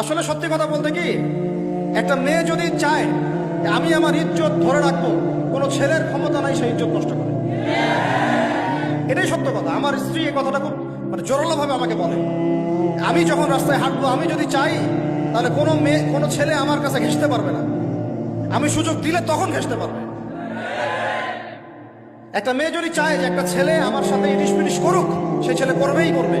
আসলে সত্যি কথা বলতে কি, একটা মেয়ে যদি চায়, আমি আমার ইজ্জত ধরে রাখব, কোনো ছেলের ক্ষমতা নাই সেই ইজ্জত নষ্ট করে। এটাই সত্য কথা। আমার স্ত্রী এই কথাটা খুব মানে জোরালোভাবে আমাকে বলে। আমি যখন রাস্তায় হাঁটবো, আমি যদি চাই, তাহলে কোনো মেয়ে, কোনো ছেলে আমার কাছে ঘেসতে পারবে না। আমি সুযোগ দিলে তখন ঘেসতে পারবে। একটা মেয়ে যদি চায় যে একটা ছেলে আমার সাথে ইটিস পিটিস করুক সেই ছেলে করবেই করবে।